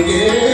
again.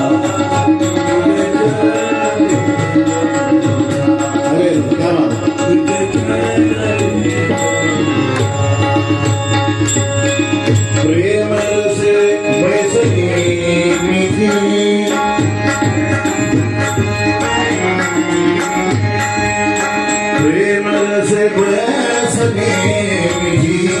essa neve é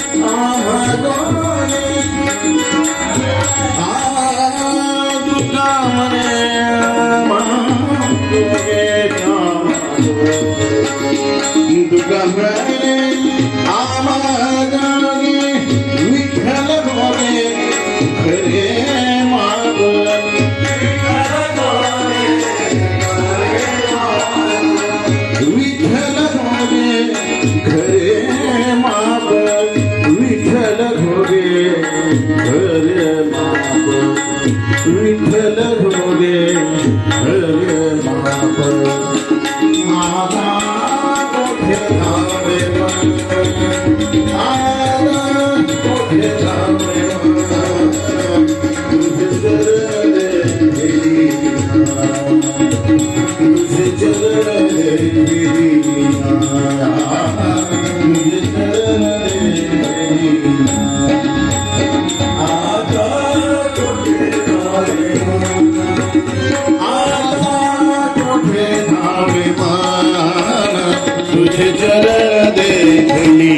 આ ભગવાન આ Yeah. हिजर देखली